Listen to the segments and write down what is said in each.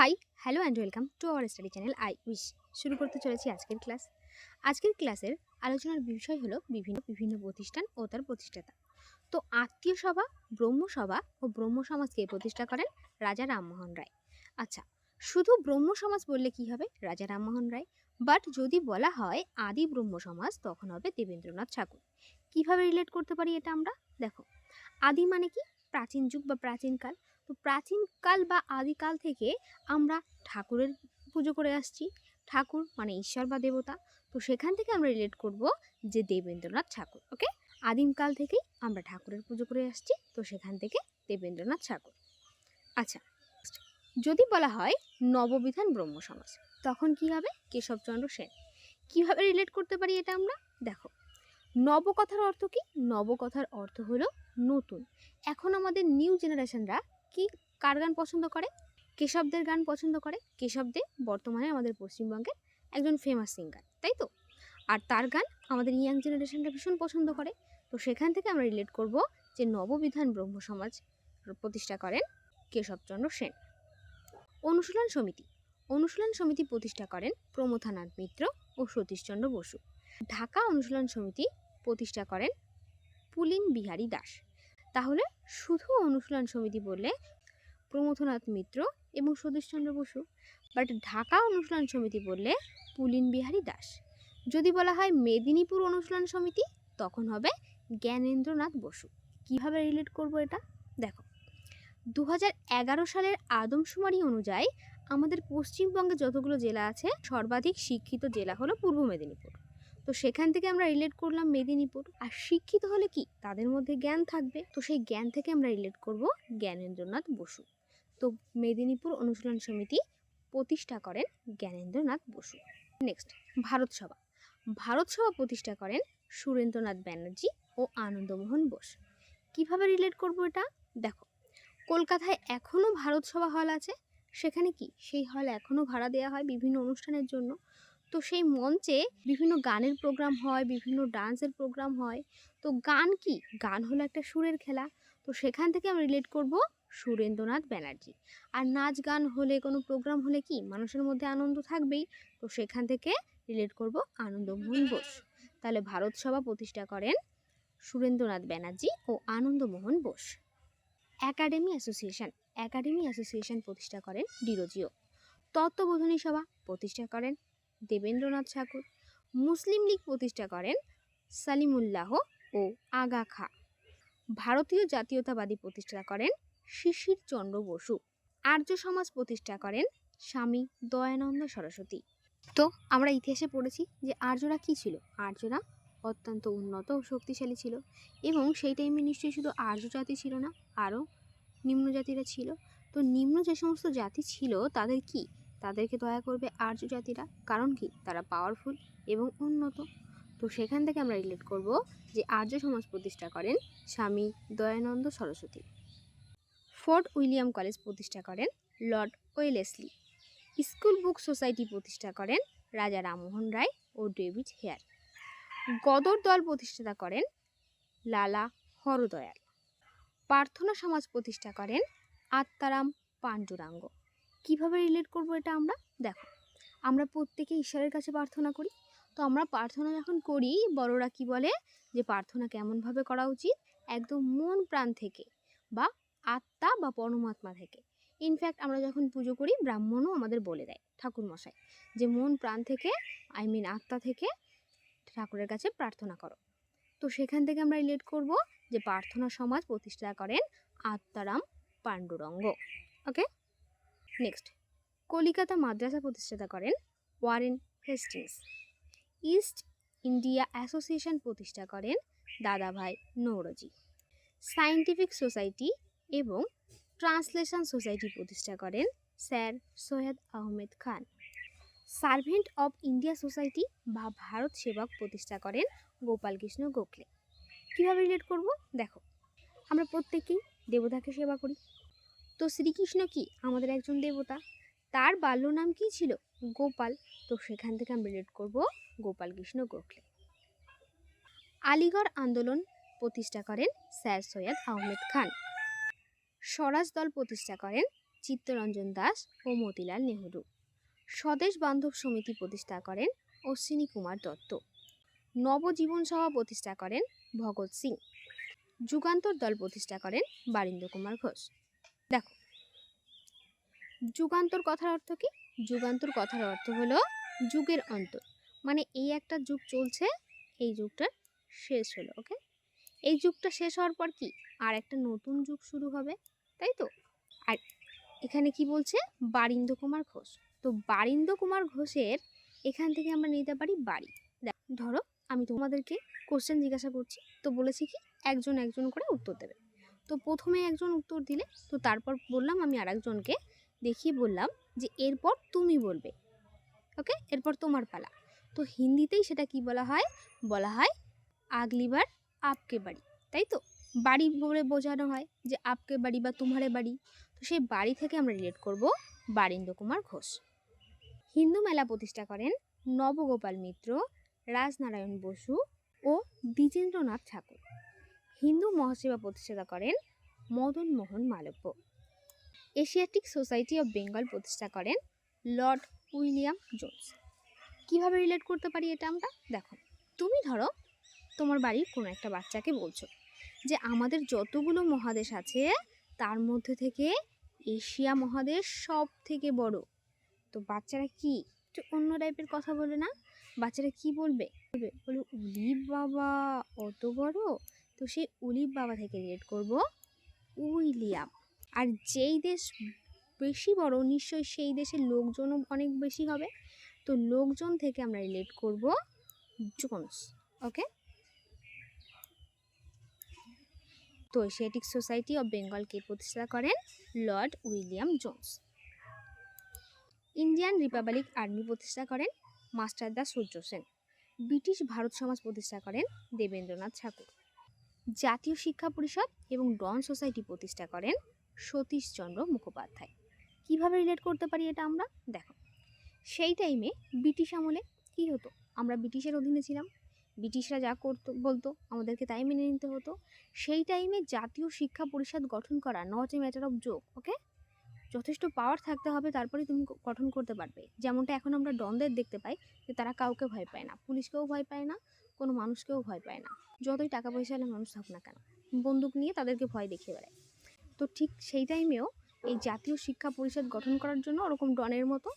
Hi hello and welcome to our study channel I wish শুরু করতে চলেছি আজকের ক্লাস আজকের ক্লাসের আলোচনার বিষয় হলো বিভিন্ন বিভিন্ন প্রতিষ্ঠান ও তার প্রতিষ্ঠাতা। তো আত্মীয় সভা ব্রহ্মসভা ও ব্রহ্ম সমাজকে প্রতিষ্ঠা করেন রাজা রামমোহন রায়। আচ্ছা শুধু ব্রহ্ম সমাজ বললে কি হবে? রাজা রামমোহন রায়। বাট যদি বলা হয় আদি ব্রহ্ম সমাজ, তখন হবে দেবেন্দ্রনাথ ঠাকুর। কীভাবে রিলেট করতে পারি এটা আমরা? দেখো, আদি মানে কি? প্রাচীন যুগ বা প্রাচীনকাল তো প্রাচীনকাল বা আদিকাল থেকে আমরা ঠাকুরের পুজো করে আসছি। ঠাকুর মানে ঈশ্বর বা দেবতা। তো সেখান থেকে আমরা রিলেট করব যে দেবেন্দ্রনাথ ঠাকুর ওকে আদিমকাল থেকেই আমরা ঠাকুরের পুজো করে আসছি, তো সেখান থেকে দেবেন্দ্রনাথ ঠাকুর। আচ্ছা যদি বলা হয় নববিধান ব্রহ্ম সমাজ, তখন কি হবে? কেশবচন্দ্র সেন। কীভাবে রিলেট করতে পারি এটা আমরা? দেখো, নবকথার অর্থ কি? নবকথার অর্থ হলো নতুন। এখন আমাদের নিউ জেনারেশনরা কি? কার গান পছন্দ করে? কেশবদের গান পছন্দ করে? কেশবদে বর্তমানে আমাদের পশ্চিমবঙ্গের একজন ফেমাস সিঙ্গার তাই তো? আর তার গান আমাদের ইয়াং জেনারেশনরা ভীষণ পছন্দ করে। তো সেখান থেকে আমরা রিলেট করব যে নববিধান ব্রহ্ম সমাজ প্রতিষ্ঠা করেন কেশবচন্দ্র সেন। অনুশীলন সমিতি অনুশীলন সমিতি প্রতিষ্ঠা করেন প্রমথনাথ মিত্র ও সতীশচন্দ্র বসু। ঢাকা অনুশীলন সমিতি প্রতিষ্ঠা করেন পুলিন বিহারী দাস। তাহলে শুধু অনুশীলন সমিতি বললে প্রমথনাথ মিত্র এবং সতীশচন্দ্র বসু বাট ঢাকা অনুশীলন সমিতি বললে পুলিন বিহারী দাস। যদি বলা হয় মেদিনীপুর অনুশীলন সমিতি, তখন হবে জ্ঞানেন্দ্রনাথ বসু। কীভাবে রিলেট করব এটা? দেখো দু সালের আদমশুমারি অনুযায়ী আমাদের পশ্চিমবঙ্গে যতগুলো জেলা আছে, সর্বাধিক শিক্ষিত জেলা হলো পূর্ব মেদিনীপুর। তো সেখান থেকে আমরা রিলেট করলাম মেদিনীপুর। আর শিক্ষিত হলে কি? তাদের মধ্যে জ্ঞান থাকবে। তো সেই জ্ঞান থেকে আমরা রিলেট করব জ্ঞানেন্দ্রনাথ বসু। তো মেদিনীপুর অনুশীলন সমিতি প্রতিষ্ঠা করেন জ্ঞানেন্দ্রনাথ বসু। নেক্সট ভারত সভা। ভারত সভা প্রতিষ্ঠা করেন সুরেন্দ্রনাথ ব্যানার্জি ও আনন্দমোহন বোস। কীভাবে রিলেট করব এটা? দেখো, কলকাতায় এখনও ভারত সভা হল আছে। সেখানে কি? সেই হল এখনও ভাড়া দেওয়া হয় বিভিন্ন অনুষ্ঠানের জন্য। তো সেই মঞ্চে বিভিন্ন গানের প্রোগ্রাম হয়, বিভিন্ন ডান্সের প্রোগ্রাম হয়। তো গান কি? গান হলো একটা সুরের খেলা। তো সেখান থেকে আমি রিলেট করব সুরেন্দ্রনাথ ব্যানার্জি। আর নাচ গান হলে, কোনো প্রোগ্রাম হলে কি? মানুষের মধ্যে আনন্দ থাকবেই। তো সেখান থেকে রিলেট করব আনন্দমোহন বোস। তাহলে ভারত সভা প্রতিষ্ঠা করেন সুরেন্দ্রনাথ ব্যানার্জি ও Anandamohan Bose. Academy association. Academy association প্রতিষ্ঠা করেন ডিরোজিও তত্ত্ববোধনী সভা প্রতিষ্ঠা করেন দেবেন্দ্রনাথ ঠাকুর, মুসলিম লীগ প্রতিষ্ঠা করেন সালিমুল্লাহ ও আগা খা। ভারতীয় জাতীয়তাবাদী প্রতিষ্ঠা করেন শিশির চন্দ্র বসু। আর্য সমাজ প্রতিষ্ঠা করেন স্বামী দয়ানন্দ সরস্বতী। তো আমরা ইতিহাসে পড়েছি যে আর্যরা কী ছিল? আর্যরা অত্যন্ত উন্নত ও শক্তিশালী ছিল এবং সেই টাইমে নিশ্চয়ই শুধু আর্য জাতি ছিল না, আরও নিম্ন জাতিরা ছিল। তো নিম্ন যে সমস্ত জাতি ছিল তাদের কি? তাদেরকে দয়া করবে আর্য জাতিরা, কারণ কি? তারা পাওয়ারফুল এবং উন্নত। তো সেখান থেকে আমরা রিলেট করব যে আর্য সমাজ প্রতিষ্ঠা করেন Swami Dayananda Saraswati. Fort William college প্রতিষ্ঠা করেন Lord Wellesley. School book society প্রতিষ্ঠা করেন রাজা রামমোহন রায় ও ডেভিড হেয়ার। গদর দল প্রতিষ্ঠাতা করেন লালা হরদয়াল। প্রার্থনা সমাজ প্রতিষ্ঠা করেন আত্মারাম পাণ্ডুরাঙ্গ। কীভাবে রিলেট করব এটা আমরা? দেখো, আমরা প্রত্যেকে ঈশ্বরের কাছে প্রার্থনা করি। তো আমরা প্রার্থনা যখন করি, বড়রা কি বলে? যে প্রার্থনা কেমনভাবে করা উচিত? একদম মন প্রাণ থেকে বা আত্মা বা পরমাত্মা থেকে। ইনফ্যাক্ট আমরা যখন পুজো করি, ব্রাহ্মণও আমাদের বলে দেয় ঠাকুর মশাই যে মন প্রাণ থেকে আই মিন আত্মা থেকে ঠাকুরের কাছে প্রার্থনা করো। তো সেখান থেকে আমরা রিলেট করব যে প্রার্থনা সমাজ প্রতিষ্ঠা করেন আত্মারাম পাণ্ডুরঙ্গ। ওকে নেক্সট কলিকাতা মাদ্রাসা প্রতিষ্ঠাতা করেন Warren Hastings. East India association প্রতিষ্ঠা করেন দাদাভাই নৌরজি। সায়েন্টিফিক সোসাইটি এবং ট্রান্সলেশন সোসাইটি প্রতিষ্ঠা করেন sir Syed Ahmed Khan. Servant of India society বা ভারত সেবক প্রতিষ্ঠা করেন গোপালকৃষ্ণ গোখলে। কীভাবে রিলেট করব? দেখো, আমরা প্রত্যেকেই দেবতাকে সেবা করি। তো শ্রীকৃষ্ণ কি? আমাদের একজন দেবতা। তার বাল্য নাম কি ছিল? গোপাল। তো সেখান থেকে আমরা রিলেট করব গোপালকৃষ্ণ গোখলে। আলিগড় আন্দোলন প্রতিষ্ঠা করেন স্যার সৈয়দ আহমেদ খান। স্বরাজ দল প্রতিষ্ঠা করেন চিত্তরঞ্জন দাস ও মতিলাল নেহরু। স্বদেশ বান্ধব সমিতি প্রতিষ্ঠা করেন অশ্বিনী কুমার দত্ত। নবজীবন সভা প্রতিষ্ঠা করেন ভগৎ সিং। যুগান্তর দল প্রতিষ্ঠা করেন বারিন্দ্র কুমার ঘোষ। দেখো। যুগান্তর কথার অর্থ কি? যুগান্তর কথার অর্থ হলো যুগের অন্তর। মানে এই একটা যুগ চলছে, এই যুগটা শেষ হলো ওকে এই যুগটা শেষ হওয়ার পর কি? আর একটা নতুন যুগ শুরু হবে, তাই তো? আর এখানে কি বলছে? বারিন্দ্র কুমার ঘোষ। তো বারিন্দ্র কুমার ঘোষের এখান থেকে আমরা নিতে পারি বাড়ি। ধরো আমি তোমাদেরকে কোশ্চেন জিজ্ঞাসা করছি, তো বলেছি কি? একজন একজন করে উত্তর দেবে। তো প্রথমে একজন উত্তর দিলে, তো তারপর বললাম আমি আরেকজনকে দেখিয়ে বললাম যে এরপর তুমি বলবে ওকে এরপর তোমার পালা। তো হিন্দিতেই সেটা কি বলা হয়? বলা হয় আগলিবার আপকে বাড়ি, তাই তো? বাড়ি বলে বোঝানো হয় যে আপকে বাড়ি বা তোমারে বাড়ি। তো সেই বাড়ি থেকে আমরা রিলেট করব বারিন্দ্র কুমার ঘোষ। হিন্দু মেলা প্রতিষ্ঠা করেন নবগোপাল মিত্র, রাজনারায়ণ বসু ও দ্বিজেন্দ্রনাথ ঠাকুর। হিন্দু মহাসেবা প্রতিষ্ঠাতা করেন Madan Mohan Malaviya. Asiatic society of Bengal প্রতিষ্ঠা করেন লর্ড উইলিয়াম জোন্স। কীভাবে রিলেট করতে পারি এটা আমরা? দেখো, তুমি ধরো তোমার বাড়ির কোনো একটা বাচ্চাকে বলছো যে আমাদের যতগুলো মহাদেশ আছে তার মধ্যে থেকে এশিয়া মহাদেশ সব থেকে বড়। তো বাচ্চারা কি? একটু অন্য টাইপের কথা বলে না? বাচ্চারা কি বলবে? বলবে বলে উলিপ বাবা, অত বড়? তো সেই উলিপ বাবা থেকে রিলেট করব উইলিয়াম। আর যেই দেশ বেশি বড়, নিশ্চয়ই সেই দেশের লোকজনও অনেক বেশি হবে। তো লোকজন থেকে আমরা রিলেট করব জোন্স ওকে তো এশিয়াটিক সোসাইটি অফ বেঙ্গলকে প্রতিষ্ঠা করেন lord William Jones. Indian republic army প্রতিষ্ঠা করেন মাস্টারদা সূর্য সেন। ব্রিটিশ ভারত সমাজ প্রতিষ্ঠা করেন দেবেন্দ্রনাথ ঠাকুর। জাতীয় শিক্ষা পরিষদ এবং ডন সোসাইটি প্রতিষ্ঠা করেন সতীশচন্দ্র মুখোপাধ্যায়। কীভাবে রিলেট করতে পারি এটা আমরা? দেখো, সেই টাইমে ব্রিটিশ আমলে কি হতো? আমরা ব্রিটিশের অধীনে ছিলাম। ব্রিটিশরা যা করতো, বলতো, আমাদেরকে তাই মেনে নিতে হতো। সেই টাইমে জাতীয় শিক্ষা পরিষদ গঠন করা not a matter of joke okay যথেষ্ট পাওয়ার থাকতে হবে তারপরে তুমি গঠন করতে পারবে। যেমনটা এখন আমরা ডনদের দেখতে পাই, যে তারা কাউকে ভয় পায় না, পুলিশকেও ভয় পায় না, কোনো মানুষকেও ভয় পায় না। যতই টাকা পয়সা হলে মানুষ থাকুক না কেন, বন্দুক নিয়ে তাদেরকে ভয় দেখিয়ে বেড়ায়। তো ঠিক সেই টাইমেও এই জাতীয় শিক্ষা পরিষদ গঠন করার জন্য ওরকম ডনের মতো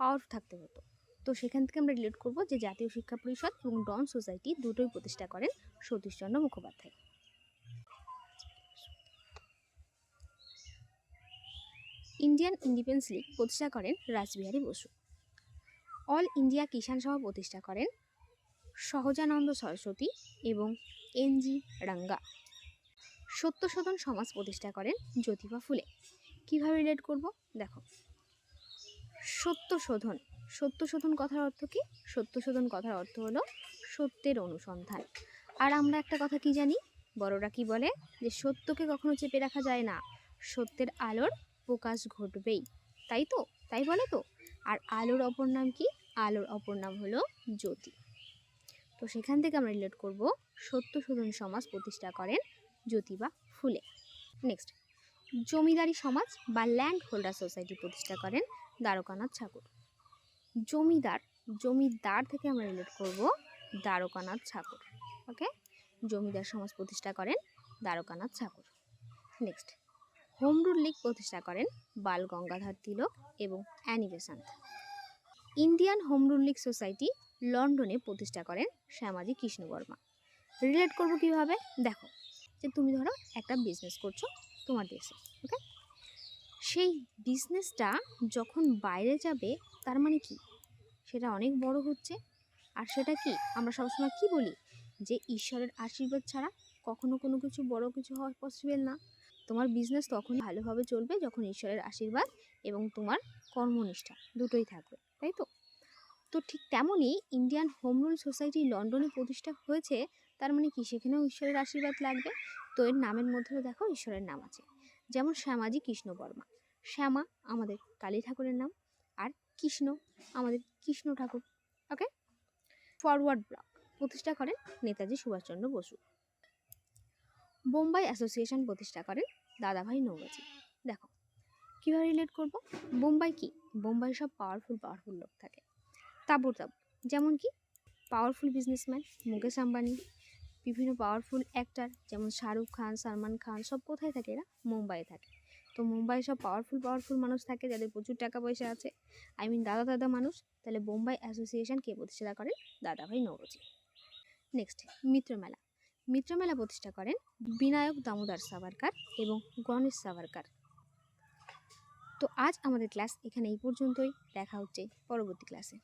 পাওয়ার থাকতে হতো। তো সেখান থেকে আমরা রিলেট করব যে জাতীয় শিক্ষা পরিষদ এবং ডন সোসাইটি দুটোই প্রতিষ্ঠা করেন Satishchandra Mukhopadhyay. Indian independence league প্রতিষ্ঠা করেন রাসবিহারী বসু। অল ইন্ডিয়া কিষাণ সভা প্রতিষ্ঠা করেন সহজানন্দ সরস্বতী এবং এনজি রাঙ্গা। সত্যশোধন সমাজ প্রতিষ্ঠা করেন জ্যোতিবা ফুলে। কীভাবে রিলেট করব? দেখো। সত্যশোধন সত্যশোধন কথার অর্থ কি? সত্যশোধন কথার অর্থ হলো সত্যের অনুসন্ধান। আর আমরা একটা কথা কি জানি? বড়রা কি বলে? যে সত্যকে কখনো চেপে রাখা যায় না। সত্যের আলোর প্রকাশ ঘটবেই, তাই তো? তাই বলে তো? আর আলোর অপর নাম কি? আলোর অপর নাম হলো জ্যোতি। তো সেখান থেকে আমরা রিলেট করব সত্যশোধন সমাজ প্রতিষ্ঠা করেন জ্যোতিবা ফুলে। নেক্সট জমিদারি সমাজ বা ল্যান্ড হোল্ডার সোসাইটি প্রতিষ্ঠা করেন দ্বারকানাথ ঠাকুর। জমিদার জমিদার থেকে আমরা রিলেট করব দ্বারকানাথ ঠাকুর। ওকে জমিদার সমাজ প্রতিষ্ঠা করেন Dwarkanath Tagore. Next home rule league প্রতিষ্ঠা করেন বাল গঙ্গাধর তিলক এবং Annie Besant. Indian home rule league society লন্ডনে প্রতিষ্ঠা করেন শ্যামাজি কৃষ্ণ বর্মা। রিলেট করব কীভাবে? দেখো, যে তুমি ধরো একটা বিজনেস করছ তোমার দেশে ওকে সেই বিজনেসটা যখন বাইরে যাবে, তার মানে কি? সেটা অনেক বড় হচ্ছে। আর সেটা কি? আমরা সবসময় কি বলি? যে ঈশ্বরের আশীর্বাদ ছাড়া কখনো কোনো কিছু বড় কিছু হওয়া পসিবল না। তোমার বিজনেস তখন ভালোভাবে চলবে যখন ঈশ্বরের আশীর্বাদ এবং তোমার কর্মনিষ্ঠা দুটোই থাকবে, তাই তো? তো ঠিক তেমনই ইন্ডিয়ান হোম রুল সোসাইটি লন্ডনে প্রতিষ্ঠা হয়েছে, তার মানে কি? সেখানেও ঈশ্বরের আশীর্বাদ লাগবে। তো এর নামের মধ্যেও দেখো ঈশ্বরের নাম আছে। যেমন শ্যামাজি কৃষ্ণ বর্মা শ্যামা আমাদের কালী ঠাকুরের নাম আর কৃষ্ণ আমাদের কৃষ্ণ ঠাকুর ওকে ফরওয়ার্ড ব্লক প্রতিষ্ঠা করেন নেতাজি সুভাষচন্দ্র বসু। বোম্বাই অ্যাসোসিয়েশন প্রতিষ্ঠা করেন দাদাভাই নৌবাজি দেখো, কীভাবে রিলেট করব? বোম্বাই কি? বোম্বাই সব পাওয়ারফুল পাওয়ারফুল লোক থাকে। তাবর তাবর যেমন কি? পাওয়ারফুল বিজনেসম্যান মুকেশ আম্বানি, বিভিন্ন পাওয়ারফুল অ্যাক্টার যেমন শাহরুখ খান, সালমান খান, সব কোথায় থাকে এরা? মুম্বাইয়ে থাকে। তো মুম্বাই সব পাওয়ারফুল পাওয়ারফুল মানুষ থাকে যাদের প্রচুর টাকা পয়সা আছে। আই মিন দাদা দাদা মানুষ। তাহলে বোম্বাই অ্যাসোসিয়েশন কে প্রতিষ্ঠা করেন? দাদাভাই নৌরজি। নেক্সট মিত্রমেলা। মিত্রমেলা প্রতিষ্ঠা করেন বিনায়ক দামোদর সাভারকার এবং গণেশ সাভারকার। তো আজ আমাদের ক্লাস এখানে এই পর্যন্তই। দেখা হচ্ছে পরবর্তী ক্লাসে